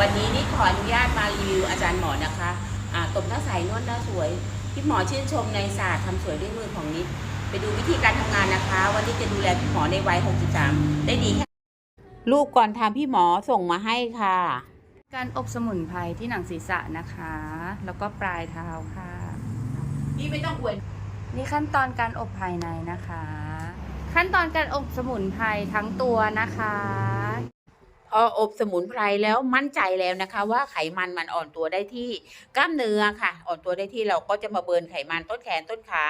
วันนี้นี่ขออนุญาตมารีวิวอาจารย์หมอนะคะอ่าตบหน้าใสนวดหน้าสวย พี่หมอชื่นชมในศาสตร์ทำสวยด้วยมือของนิด ไปดูวิธีการทำงานนะคะ วันนี้จะดูแลพี่หมอในวัย 63 ได้ดีแค่รูปก่อนทำพี่หมอส่งมาให้ค่ะ การอบสมุนไพรที่หนังศีรษะนะคะ แล้วก็ปลายเท้าค่ะ นี่ไม่ต้องอวยนี่ขั้นตอนการอบภายในนะคะ ขั้นตอนการอบสมุนไพรทั้งตัวนะคะ พออบสมุนไพรแล้วมั่นใจแล้วนะคะ ว่าไขมันมันอ่อนตัวได้ที่กล้ามเนื้อค่ะ อ่อนตัวได้ที่เราก็จะมาเบิร์นไขมันต้นแขนต้นขา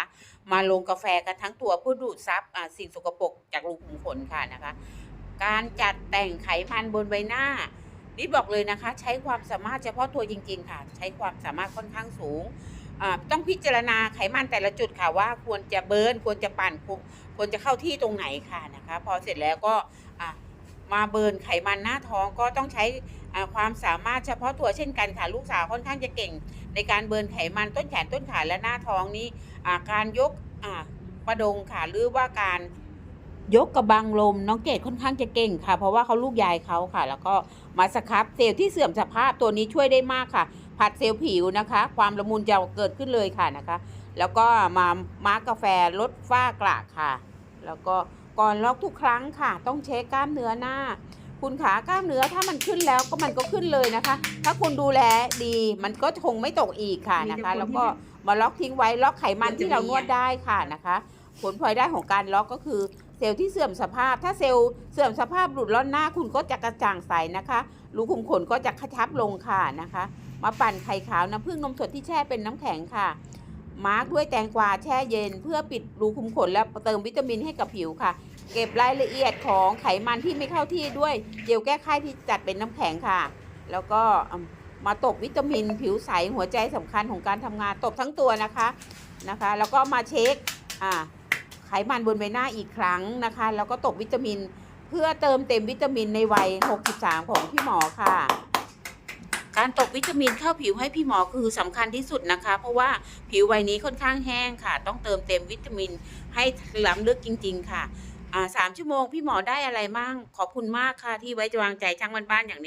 มาลงกาแฟกันทั้งตัวเพื่อดูดซับสิ่งสกปรกจากรูขุมขนค่ะนะคะ การจัดแต่งไขมันบนใบหน้านี่บอกเลยนะคะ ใช้ความสามารถเฉพาะตัวจริง ๆ ค่ะ ใช้ความสามารถค่อนข้างสูงต้องพิจารณาไขมันแต่ละจุดค่ะว่าควรจะเบิร์นควรจะปั่นควรจะเข้าที่ตรงไหนค่ะนะคะ พอเสร็จแล้วก็ มาเบิร์นไขมันหน้าท้องก็ต้องใช้ความสามารถเฉพาะตัวเช่นกันค่ะลูกสาวค่อนข้างจะเก่ง ในการเบิร์นไขมันต้นแขนต้นขาและหน้าท้องนี้อาการยกประดงค่ะหรือว่าการยกกระบังลมน้องเกดค่อนข้างจะเก่งค่ะ เพราะว่าเขาลูกยายเขาค่ะ แล้วก็มาสครับเซลล์ที่เสื่อมสภาพตัวนี้ช่วยได้มากค่ะ ผัดเซลล์ผิวนะคะ ความละมุนจะเกิดขึ้นเลยค่ะนะคะ แล้วก็มามาร์กกาแฟลดฝ้ากระค่ะ แล้วก็ ก่อนล็อกทุกครั้งค่ะ ต้องเช็คกล้ามเนื้อหน้า คุณขากล้ามเนื้อถ้ามันขึ้นแล้วก็มันก็ขึ้นเลยนะคะ ถ้าคุณดูแลดีมันก็คงไม่ตกอีกค่ะนะคะ แล้วก็มาล็อกทิ้งไว้ล็อกไขมันที่เรานวดได้ค่ะนะคะ ผลพลอยได้ของการล็อกก็คือเซลล์ที่เสื่อมสภาพ ถ้าเซลล์เสื่อมสภาพหลุดแล้วหน้าคุณก็จะกระจ่างใสนะคะรูขุมขนก็จะกระชับลงค่ะนะคะ มาปั่นไข่ขาวน้ำผึ้งนมสดที่แช่เป็นน้ำแข็งค่ะ มาร์กด้วยแตงกวาแช่เย็น เพื่อปิดรูขุมขนและเติมวิตามินให้กับผิวค่ะ เก็บรายละเอียดของไขมันที่ไม่เข้าที่ด้วยเจลแก้ไขที่จัดเป็นน้ำแข็งค่ะ แล้วก็มาตบวิตามินผิวใสหัวใจสำคัญของการทำงานตบทั้งตัวนะคะนะคะ แล้วก็มาเช็คอ่าไขมันบนใบหน้าอีกครั้งนะคะ แล้วก็ตบวิตามิน เพื่อเติมเต็มวิตามินในวัย 63 ของพี่หมอค่ะ การตบวิตามินเข้าผิวให้พี่หมอคือสำคัญที่สุดนะคะ เพราะว่าผิววัยนี้ค่อนข้างแห้งค่ะ ต้องเติมเต็มวิตามินให้ล้ำลึกจริง ๆ ค่ะสามชั่วโมงพี่หมอได้อะไรมั่งขอบคุณมากค่ะที่ไว้วางใจช่างบ้านๆอย่างนี้